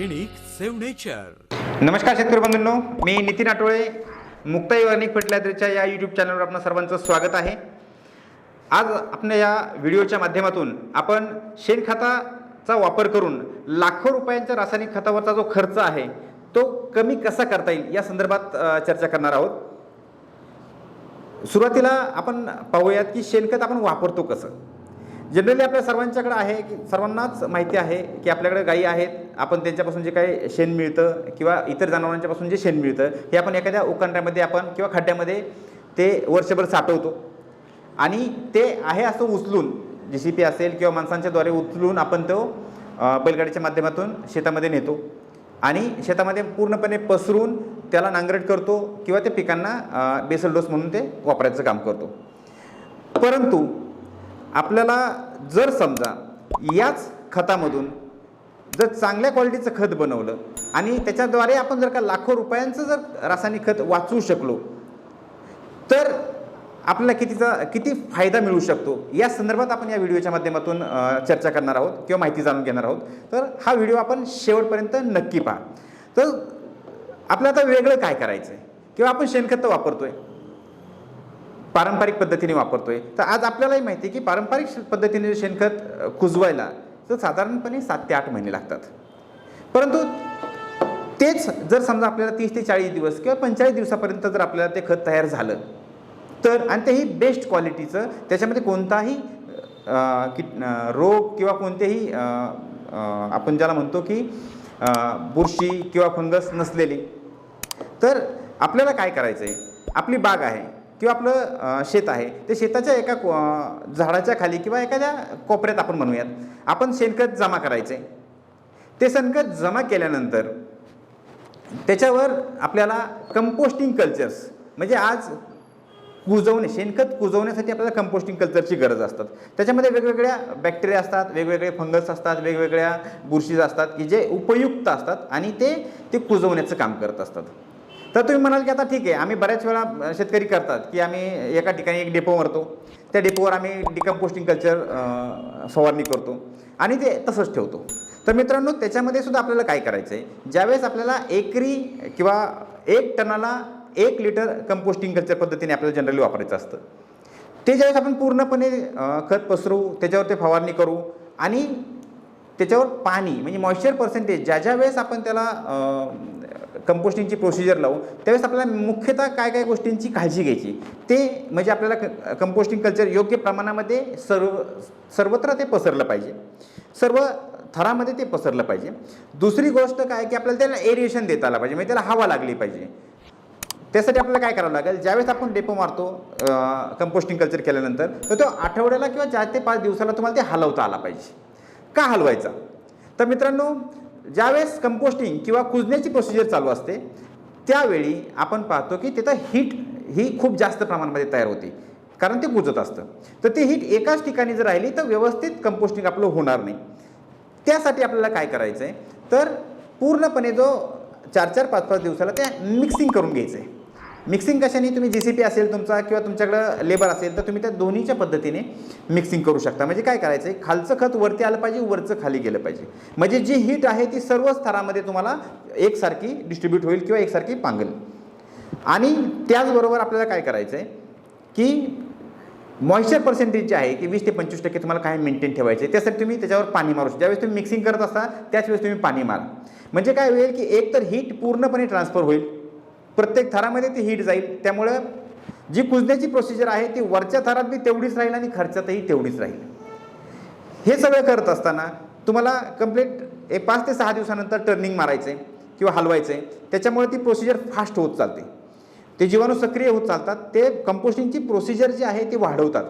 Organic save nature नमस्कार शेतकरी बंधूंनो मी नितीन आठवळे मुक्ताई ऑर्गॅनिक फर्टिलायझरच्या या यूट्यूब चॅनलवर आपणा सर्वांचं स्वागत आहे. आज आपल्या या व्हिडिओच्या माध्यमातून आपण शेणखताचा वापर करून लाखो रुपयांच्या रासायनिक खतावरचा जो खर्च आहे तो कमी कसा करता येईल या संदर्भात चर्चा करणार आहोत. सुरुवातीला आपण पाहूयात की शेणखत आपण वापरतो कसं? जनरली आपल्या सर्वांच्याकडे आहे की सर्वांनाच माहिती आहे की आपल्याकडे गायी आहेत. आपण त्यांच्यापासून जे काही शेण मिळतं किंवा इतर जनावरांच्यापासून जे शेण मिळतं हे आपण एखाद्या उकांड्यामध्ये आपण किंवा खड्ड्यामध्ये ते वर्षभर साठवतो. आणि ते आहे असं उचलून जे सी पी असेल किंवा माणसांच्याद्वारे उचलून आपण तो बैलगाडीच्या माध्यमातून शेतामध्ये नेतो. आणि शेतामध्ये पूर्णपणे पसरून त्याला नांगरट करतो किंवा त्या पिकांना बेसल डोस म्हणून ते वापरायचं काम करतो. परंतु आपल्याला जर समजा याच खतामधून जर चांगल्या क्वालिटीचं खत बनवलं आणि त्याच्याद्वारे आपण जर का लाखो रुपयांचं जर रासायनिक खत वाचवू शकलो तर आपल्याला कितीचा किती फायदा मिळू शकतो? या संदर्भात आपण या व्हिडिओच्या माध्यमातून चर्चा करणार आहोत किंवा माहिती जाणून घेणार आहोत. तर हा व्हिडिओ आपण शेवटपर्यंत नक्की पहा. तर आपल्याला आता वेगळं काय करायचं आहे किंवा आपण शेणखत तर आहे पारंपरिक पद्धतीने वापरतोय. तर आज आपल्यालाही माहिती आहे की पारंपरिक श- पद्धतीने शेणखत कुजवायला तर साधारणपणे सात ते आठ महिने लागतात. परंतु तेच जर समजा आपल्याला तीस ते चाळीस दिवस किंवा पंचेचाळीस दिवसापर्यंत जर आपल्याला ते खत तयार झालं तर आणि तेही बेस्ट क्वालिटीचं त्याच्यामध्ये कोणताही किट रोग किंवा कोणतेही आपण ज्याला म्हणतो की बुरशी किंवा फंगस नसलेली तर आपल्याला काय करायचं आहे आपली बाग आहे. किंवा आपलं शेत आहे. ते शेताच्या एका को- झाडाच्या खाली किंवा एखाद्या कोपऱ्यात आपण म्हणूयात. आपण शेणखत जमा करायचे. ते शेणखत जमा केल्यानंतर त्याच्यावर आपल्याला कंपोस्टिंग कल्चर्स म्हणजे आज कुजवणे शेणखत कुजवण्यासाठी आपल्याला कंपोस्टिंग कल्चरची गरज असतात. त्याच्यामध्ये वेगवेगळ्या बॅक्टेरिया असतात वेगवेगळे फंगस असतात वेगवेगळ्या बुरशीज असतात की जे उपयुक्त असतात आणि ते ते कुजवण्याचं काम करत असतात. तर तुम्ही म्हणाल की आता ठीक आहे आम्ही बऱ्याच वेळा शेतकरी करतात की आम्ही एका ठिकाणी एक डेपो मारतो. त्या डेपोवर आम्ही डिकम्पोस्टिंग कल्चर फवारणी करतो आणि ते तसंच ठेवतो. तर मित्रांनो त्याच्यामध्ये सुद्धा आपल्याला काय करायचं आहे ज्यावेळेस आपल्याला एकरी किंवा एक टनाला एक लिटर कंपोस्टिंग कल्चर पद्धतीने आपल्याला जनरली वापरायचं असतं. ते ज्यावेळेस आपण पूर्णपणे खत पसरू त्याच्यावर ते फवारणी करू आणि त्याच्यावर पाणी म्हणजे मॉइश्चर पर्सेंटेज ज्या ज्या वेळेस आपण त्याला कंपोस्टिंगची प्रोसिजर लावू त्यावेळेस आपल्याला मुख्यतः काय काय गोष्टींची काळजी घ्यायची. ते म्हणजे आपल्याला कंपोस्टिंग कल्चर योग्य प्रमाणामध्ये सर्व सर्वत्र ते पसरलं पाहिजे. सर्व थरामध्ये ते पसरलं पाहिजे. दुसरी गोष्ट काय की आपल्याला त्याला एरिएशन देता आलं पाहिजे म्हणजे त्याला हवा लागली पाहिजे. त्यासाठी आपल्याला काय करावं लागेल ज्यावेळेस आपण डेपो मारतो कंपोस्टिंग कल्चर केल्यानंतर तर तो आठवड्याला किंवा चार ते पाच दिवसाला तुम्हाला ते हलवता आला पाहिजे. का हलवायचा? तर मित्रांनो ज्यावेळेस कंपोस्टिंग किंवा कुजण्याची प्रोसिजर चालू असते त्यावेळी आपण पाहतो की तिथं हीट ही खूप जास्त प्रमाणामध्ये तयार होते कारण ते कुजत असतं. तर ती हीट एकाच ठिकाणी जर राहिली तर व्यवस्थित कंपोस्टिंग आपलं होणार नाही. त्यासाठी आपल्याला काय करायचं आहे तर पूर्णपणे जो चार चार पाच पाच दिवसाला ते मिक्सिंग करून घ्यायचं आहे मिक्सिंग कशाने? तुम्ही जी सी पी असेल तुमचा किंवा तुमच्याकडं लेबर असेल तर तुम्ही त्या दोन्हीच्या पद्धतीने मिक्सिंग करू शकता. म्हणजे काय करायचं आहे खालचं खत वरती आलं पाहिजे वरचं खाली गेलं पाहिजे. म्हणजे जी हीट आहे ती सर्व स्तरामध्ये तुम्हाला एकसारखी डिस्ट्रीब्यूट होईल किंवा एकसारखी पांगेल. आणि त्याचबरोबर आपल्याला काय करायचं आहे की मॉइश्चर पर्सेंटेज जे आहे की वीस ते पंचवीस टक्के तुम्हाला काय मेंटेन ठेवायचे त्यासाठी तुम्ही त्याच्यावर पाणी मारू शकता. ज्यावेळेस तुम्ही मिक्सिंग करत असता त्याच वेळेस तुम्ही पाणी मारा. म्हणजे काय होईल की एक तर हीट पूर्णपणे ट्रान्सफर होईल. प्रत्येक थरामध्ये ती हीट जाईल. त्यामुळं जी कुजण्याची प्रोसिजर आहे ती वरच्या थरात बी तेवढीच राहील आणि खर्चातही तेवढीच राहील. हे सगळं करत असताना तुम्हाला कंप्लीट ए पाच ते सहा दिवसानंतर टर्निंग मारायचं आहे किंवा हलवायचं आहे त्याच्यामुळे ती प्रोसिजर फास्ट होत चालते. ते जीवाणू सक्रिय होत चालतात. ते कंपोस्टिंगची प्रोसिजर जी आहे ती वाढवतात.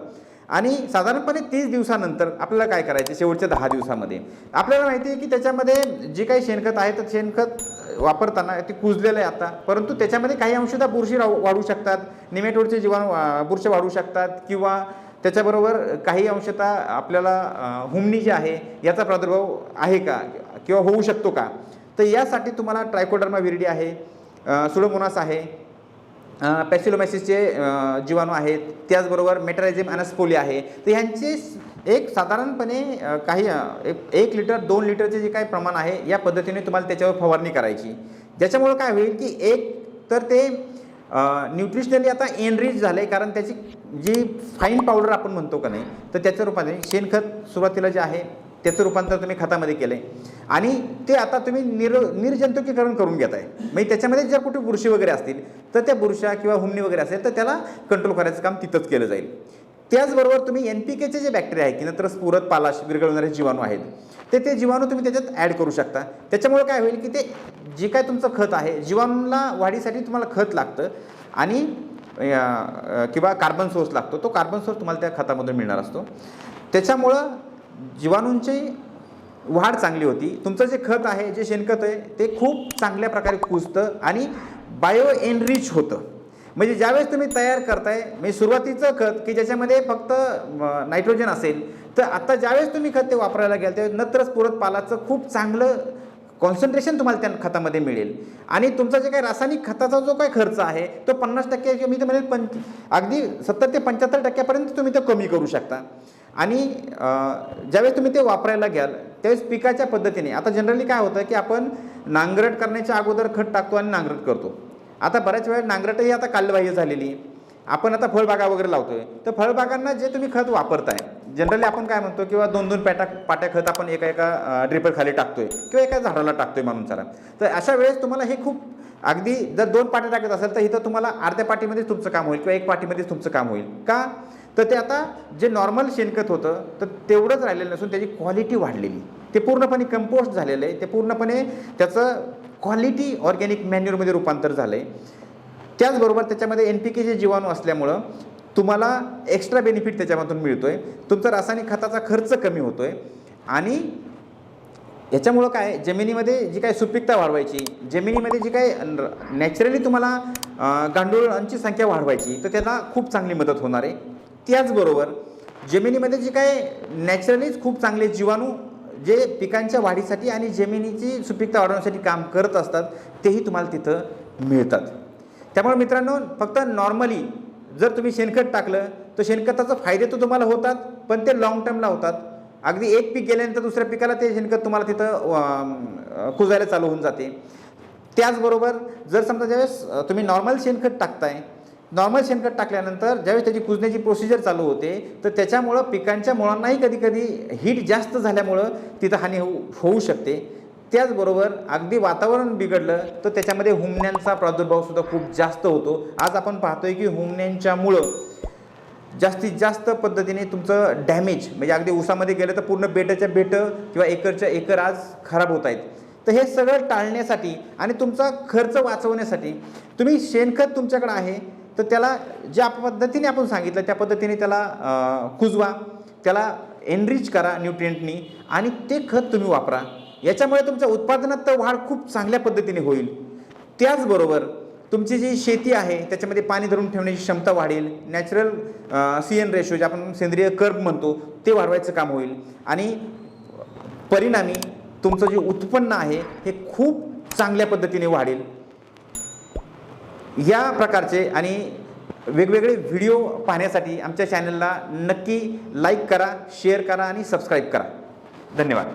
आणि साधारणपणे तीस दिवसानंतर आपल्याला काय करायचं शेवटच्या दहा दिवसामध्ये? आपल्याला माहिती आहे की त्याच्यामध्ये जे काही शेणखत आहे तर शेणखत वापरताना ते कुजलेलं आहे आता. परंतु त्याच्यामध्ये काही अंशतः बुरशी राहू वाढू शकतात. निमेटोडचे जीवाणू बुरशी वाढू शकतात. किंवा त्याच्याबरोबर काही अंशतः आपल्याला हुमणी जी आहे याचा प्रादुर्भाव आहे का? किंवा होऊ शकतो का? तर यासाठी तुम्हाला ट्रायकोडर्मा विरडी आहे सुडोमोनास आहे पॅसिलोमॅसिसचे जीवाणू आहेत. त्याचबरोबर मेटरायझिम अनस्पोली आहे. तर ह्यांचे एक साधारणपणे काही एक एक लिटर दोन लिटरचे जे काही प्रमाण आहे या पद्धतीने तुम्हाला त्याच्यावर फवारणी करायची. ज्याच्यामुळं काय होईल की एक तर ते न्यूट्रिशनली आता एनरिच झालं आहे कारण त्याची जी फाईन पावडर आपण म्हणतो का नाही तर त्याचं रूपांतर शेणखत सुरुवातीला जे आहे त्याचं रूपांतर तुम्ही खतामध्ये केलं आहे आणि ते आता तुम्ही निर निर्जंतुकीकरण करून घेत आहे म्हणजे त्याच्यामध्ये जर कुठे बुरशी वगैरे असतील तर त्या बुरशा किंवा हुमणी वगैरे असेल तर त्याला कंट्रोल करायचं काम तिथंच केलं जाईल. त्याचबरोबर तुम्ही एन पी केचे जे बॅक्टेरिया आहे की नंतर स्फुरत पालाश विरघळवणारे जीवाणू आहेत ते ते जीवाणू तुम्ही त्याच्यात ॲड करू शकता. त्याच्यामुळे काय होईल की ते जे काय तुमचं खत आहे जीवाणूला वाढीसाठी तुम्हाला खत लागतं आणि किंवा कार्बन सोर्स लागतो. तो कार्बन सोर्स तुम्हाला त्या खतामधून मिळणार असतो. त्याच्यामुळं जीवाणूंची वाढ चांगली होती. तुमचं जे खत आहे जे शेणखत आहे ते खूप चांगल्या प्रकारे कुजतं आणि बायो एनरिच होतं. म्हणजे ज्यावेळेस तुम्ही तयार करताय म्हणजे सुरुवातीचं खत की ज्याच्यामध्ये फक्त नायट्रोजन असेल तर आत्ता ज्यावेळेस तुम्ही खत ते वापरायला गेल त्यावेळेस नत्रच पुरत पालाचं खूप चांगलं कॉन्सन्ट्रेशन तुम्हाला त्या खतामध्ये मिळेल. आणि तुमचा जे काही रासायनिक खताचा जो काही खर्च आहे तो पन्नास टक्के मी तर म्हणेल पंच अगदी सत्तर ते पंच्याहत्तर टक्क्यापर्यंत तुम्ही तो कमी करू शकता. आणि ज्यावेळेस तुम्ही ते वापरायला घ्याल त्यावेळेस पिकाच्या पद्धतीने आता जनरली काय होतं की आपण नांगरट करण्याच्या अगोदर खत टाकतो आणि नांगरट करतो. आता बऱ्याच वेळा नांगरटही आता कालबाह्य झालेली. आहे. आपण आता फळबागा वगैरे लावतो आहे तर फळबागांना जे तुम्ही खत वापरताय जनरली आपण काय म्हणतो किंवा दोन दोन पॅटा पाट्या खत आपण एका एका ड्रिपर खाली टाकतोय किंवा एका झाडाला टाकतोय म्हणून चला. तर अशा वेळेस तुम्हाला हे खूप अगदी जर दोन पाट्या टाकत असेल तर इथं तुम्हाला अर्ध्या पाटीमध्येच तुमचं काम होईल किंवा एक पाठीमध्येच तुमचं काम होईल. का? तर ते आता जे नॉर्मल शेणखत होतं तर तेवढंच राहिलेलं नसून त्याची क्वालिटी वाढलेली. ते पूर्णपणे कंपोस्ट झालेलं आहे. ते पूर्णपणे त्याचं क्वालिटी ऑर्गॅनिक मॅन्युअरमध्ये रूपांतर झालं आहे त्याचबरोबर त्याच्यामध्ये एन पी केचे जीवाणू असल्यामुळं तुम्हाला एक्स्ट्रा बेनिफिट त्याच्यामधून मिळतो आहे तुमचा रासायनिक खताचा खर्च कमी होतो आहे आणि याच्यामुळं काय जमिनीमध्ये जी काय सुपीकता वाढवायची जमिनीमध्ये जी काय नॅचरली तुम्हाला गांडूळांची संख्या वाढवायची तर त्याला खूप चांगली मदत होणार आहे. त्याचबरोबर जमिनीमध्ये जे काय नॅचरलीच खूप चांगले जीवाणू जे पिकांच्या वाढीसाठी आणि जमिनीची सुपीकता वाढवण्यासाठी काम करत असतात तेही तुम्हाला तिथं मिळतात. त्यामुळे मित्रांनो फक्त नॉर्मली जर तुम्ही शेणखत टाकलं तर शेणखताचं फायदे तर तुम्हाला होतात पण ते लॉंग टर्मला होतात. अगदी एक पीक गेल्यानंतर दुसऱ्या पिकाला ते शेणखत तुम्हाला तिथं कुजायला चालू होऊन जाते. त्याचबरोबर जर समजा ज्यावेळेस तुम्ही नॉर्मल शेणखत टाकताय नॉर्मल शेणखत टाकल्यानंतर ज्यावेळेस त्याची कुजण्याची प्रोसिजर चालू होते तर त्याच्यामुळं पिकांच्या मुळांनाही कधीकधी हीट जास्त झाल्यामुळं तिथं हानी होऊ होऊ शकते. त्याचबरोबर अगदी वातावरण बिघडलं तर त्याच्यामध्ये हुमण्यांचा प्रादुर्भावसुद्धा खूप जास्त होतो. आज आपण पाहतोय की हुमण्यांच्यामुळं जास्तीत जास्त पद्धतीने तुमचं डॅमेज म्हणजे अगदी ऊसामध्ये गेलं तर पूर्ण बेटाच्या बेटं किंवा एकरच्या एकर आज खराब होत आहेत. तर हे सगळं टाळण्यासाठी आणि तुमचा खर्च वाचवण्यासाठी तुम्ही शेणखत तुमच्याकडे आहे तर त्याला ज्या पद्धतीने आपण सांगितलं त्या पद्धतीने त्याला कुजवा त्याला एनरिच करा न्यूट्रियंटनी आणि ते खत तुम्ही वापरा. याच्यामुळे तुमच्या उत्पादनात तर वाढ खूप चांगल्या पद्धतीने होईल. त्याचबरोबर तुमची जी शेती आहे त्याच्यामध्ये पाणी धरून ठेवण्याची क्षमता वाढेल. नॅचरल सी एन रेशो जे आपण सेंद्रिय कर्ब म्हणतो ते वाढवायचं काम होईल. आणि परिणामी तुमचं जे उत्पन्न आहे हे खूप चांगल्या पद्धतीने वाढेल. या प्रकारचे आणि वेगवेगळे व्हिडिओ पाहण्यासाठी आमच्या चॅनलला नक्की लाईक करा शेअर करा आणि सबस्क्राईब करा. धन्यवाद.